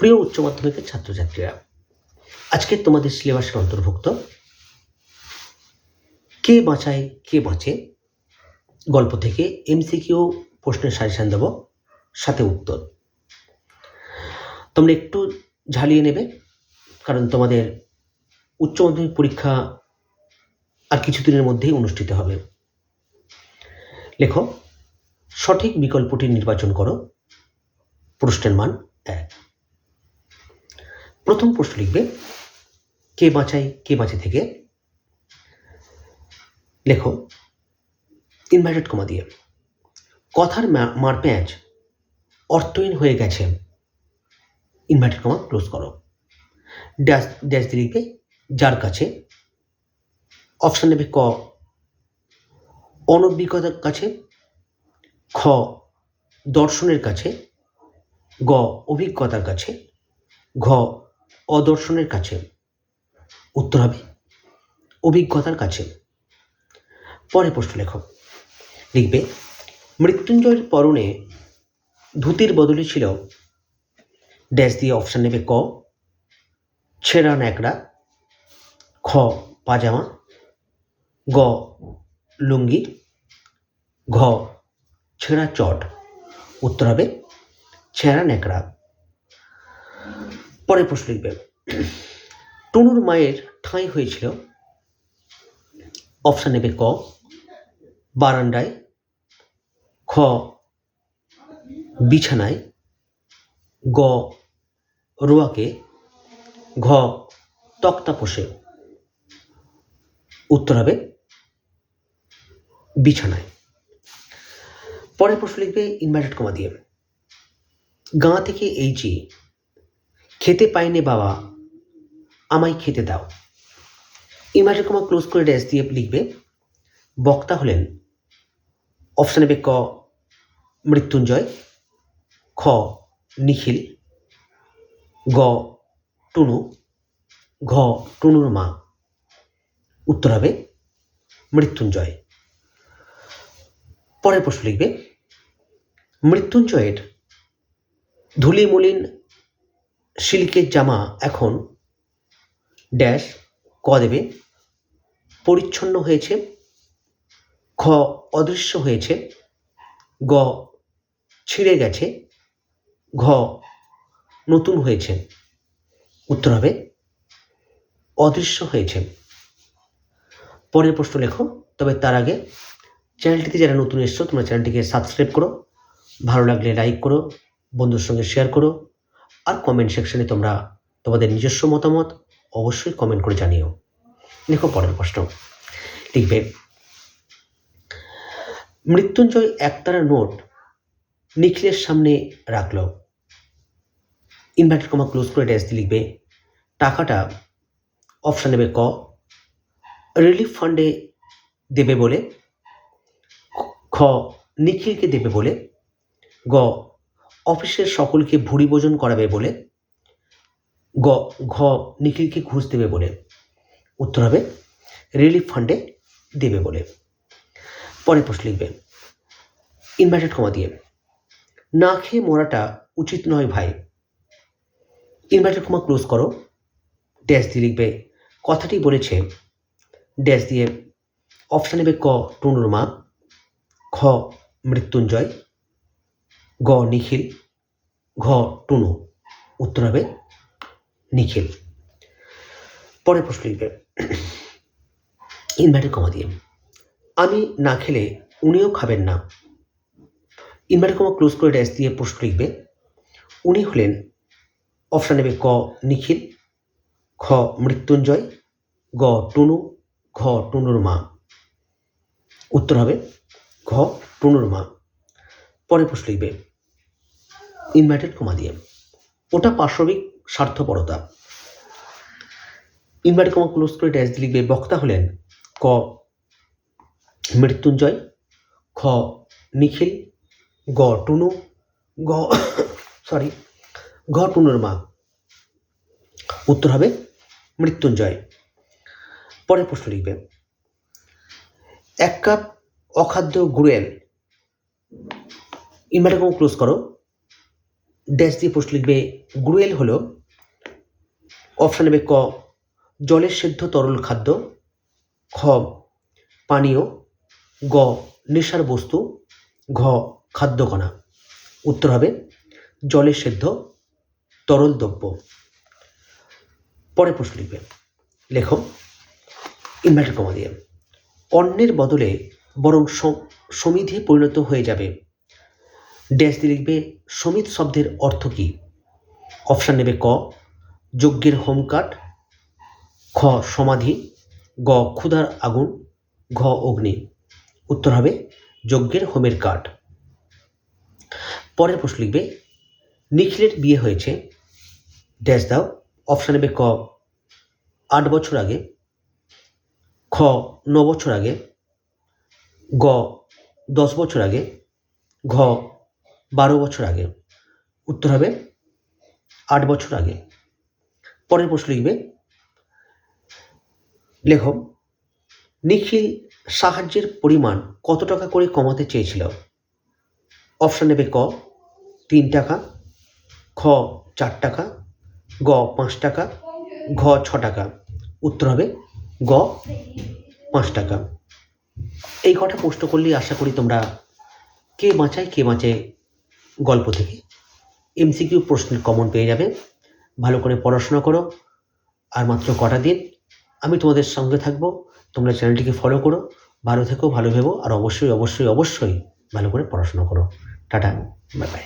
প্রিয় উচ্চ মাধ্যমিকের ছাত্রছাত্রীরা, আজকে তোমাদের সিলেবাসের অন্তর্ভুক্ত। কে বাঁচায়, কে বাঁচে? গল্প থেকে এমসিকিউ প্রশ্নের সাজেশন দেব, সাথে উত্তর। তোমরা একটু ঝালিয়ে নেবে, কারণ তোমাদের উচ্চ মাধ্যমিক পরীক্ষা আর কিছুদিনের মধ্যেই অনুষ্ঠিত হবে। লেখো, সঠিক বিকল্পটি নির্বাচন করো, প্রশ্নের মান এক। প্রথম প্রশ্ন লিখবে, কে বাঁচায় কে বাঁচে থেকে? লেখো ইনভার্টেড কমা দিয়ে। কথার মারপ্যাঁচ অর্থহীন হয়ে গেছে। ইনভার্টেড কমা ক্লোজ করো। ড্যাশ ড্যাশ দিয়ে লিখবে, যার কাছে। অপশান নেবে ক। অনভিজ্ঞতার কাছে। খ, দর্শনের কাছে। গ, অভিজ্ঞতার কাছে। ঘ অদর্শনের কাছে উত্তর হবে অভিজ্ঞতার কাছে। পরে প্রশ্ন লেখ লিখবে, মৃত্যুঞ্জয়ের পরনে ধুতির বদলে ছিল ড্যাশ দিয়ে অপশান নেবে ক, ছেঁড়া ন্যাকড়া, খ, পাজামা, গ, লুঙ্গি, ঘ, ছেঁড়া চট। উত্তর হবে ছেঁড়া ন্যাকড়া। পরের প্রশ্ন লিখবে। টুনুর মায়ের ঠাঁই হয়েছিল অপশান নেবে ক, বারান্দায়, খ, বিছানায়, গ, রোয়াকে, ঘ তক্তা পোষে উত্তর হবে বিছানায়। পরের প্রশ্ন লিখবে ইনভার্টেড কমা দিয়ে। গাঁ থেকে এই যে খেতে পাইনে বাবা। আমায় খেতে দাও। ইনভার্টেড কমা ক্লোজ করে ড্যাশ দিয়ে লিখবে, বক্তা হলেন অপশান নেবে ক, মৃত্যুঞ্জয়, খ, নিখিল, গ, টুনু, ঘ, টুনুর মা। উত্তর হবে মৃত্যুঞ্জয়। পরের প্রশ্ন লিখবে, মৃত্যুঞ্জয়ের ধুলি মলিন সিল্কের জামা এখন ড্যাশ, ক দেবে, পরিচ্ছন্ন হয়েছে, খ অদৃশ্য হয়েছে, গ ছিঁড়ে গেছে, ঘ নতুন হয়েছে। উত্তর হবে, অদৃশ্য হয়েছে। পরের প্রশ্ন লেখো, তবে তার আগে চ্যানেলটিতে যারা নতুন এসছো, তোমরা চ্যানেলটিকে সাবস্ক্রাইব করো, ভালো লাগলে লাইক করো, বন্ধুর সঙ্গে শেয়ার করো আর কমেন্ট সেকশনে তোমরা তোমাদের নিজস্ব মতামত অবশ্যই কমেন্ট করে জানিও। লেখো পরের প্রশ্ন। লিখবে, মৃত্যুঞ্জয় একতারা নোট নিখিলের সামনে রাখল। ইনভার্টেড কমা ক্লোজ করে ড্যাশ লিখবে, টাকাটা অপশান নেবে ক। রিলিফ ফান্ডে দেবে বলে, খ, নিখিলকে দেবে বলে, গ অফিসের সকলকে ভুড়ি ভোজন করাবে বলে গ, ঘ নিখিলকে ঘুষ দেবে বলে উত্তর হবে রিলিফ ফান্ডে দেবে বলে। পরের প্রশ্ন লিখবে। ইনভার্টেড কমা দিয়ে, না খেয়ে মরাটা উচিত নয় ভাই। ইনভার্টেড কমা ক্লোজ করো। ড্যাশ দিয়ে লিখবে, কথাটি বলেছে, ড্যাশ দিয়ে, অপশান নেবে ক টুনুর মা খ, মৃত্যুঞ্জয় গ নিখিল, ঘ টুনু, উত্তর হবে নিখিল। পরের প্রশ্ন লিখবে। ইনভার্টেড কমা দিয়ে, আমি না খেলে উনিও খাবেন না। ইনভার্টেড কমা ক্লোজ করে ড্যাশ দিয়ে প্রশ্ন লিখবে, উনি হলেন অপশান নেবে ক নিখিল, খ মৃত্যুঞ্জয়, গ টুনু, ঘ টুনুর মা। উত্তর হবে ঘ টুনুর মা। পরে প্রশ্ন লিখবে ইনভার্টেড কমা দিয়ে। ওটা পার্শ্ববিক স্বার্থপরতা। ইনভার্টেড কমা ক্লোজ করে ড্যাশ লিখবে, বক্তা হলেন ক মৃত্যুঞ্জয়, খ নিখিল, গ টুনু, গ সরি ঘ টুনুর মা। উত্তর হবে মৃত্যুঞ্জয়। পরের প্রশ্ন লিখবে, এক কাপ অখাদ্য গুড়েল। ইনভার্টার ক্লোজ করো। ড্যাশ দিয়ে প্রশ্ন লিখবে, গ্রুয়েল হলো অপশান হবে ক, জলের সেদ্ধ তরল খাদ্য, খ, পানীয়, গ, নেশার বস্তু, ঘ খাদ্যকণা উত্তর হবে, জলের সেদ্ধ তরল দ্রব্য। পরে প্রশ্ন লিখবে, লেখো ইনভার্টার কমা দিয়ে। অন্যের বদলে বরং সম- সমিধে পরিণত হয়ে যাবে ড্যাশ দিয়ে লিখবে, সমিত শব্দের অর্থ কী? অপশান নেবে ক, যজ্ঞের হোমকাঠ খ, সমাধি, গ, ক্ষুধার আগুন, ঘ, অগ্নি। উত্তর হবে যজ্ঞের হোমের কাঠ। পরের প্রশ্ন লিখবে, নিখিলের বিয়ে হয়েছে, ড্যাশ দাও। অপশান নেবে ক, আট বছর আগে, খ, ন বছর আগে, গ, দশ বছর আগে, ঘ বারো বছর আগে। উত্তর হবে আট বছর আগে। পরের প্রশ্ন লিখবে লেখক নিখিল সাহায্যের পরিমাণ কত টাকা করে কমাতে চেয়েছিল? অপশান নেবে ক, তিন টাকা, খ, চার টাকা, গ, পাঁচ টাকা, ঘ, ছ টাকা। উত্তর হবে গ, পাঁচ টাকা। এই কটা প্রশ্ন করলেই আশা করি তোমরা কে বাঁচায়, কে বাঁচে গল্প থেকে। এমসিকিউ প্রশ্নের কমন পেয়ে যাবে। ভালো করে পড়াশোনা করো। আর মাত্র কটা দিন আমি তোমাদের সঙ্গে থাকব। তোমরা চ্যানেলটিকে ফলো করো। ভালো থেকো, ভালো ভেবো। আর অবশ্যই অবশ্যই অবশ্যই ভালো করে পড়াশোনা করো। Tata bye bye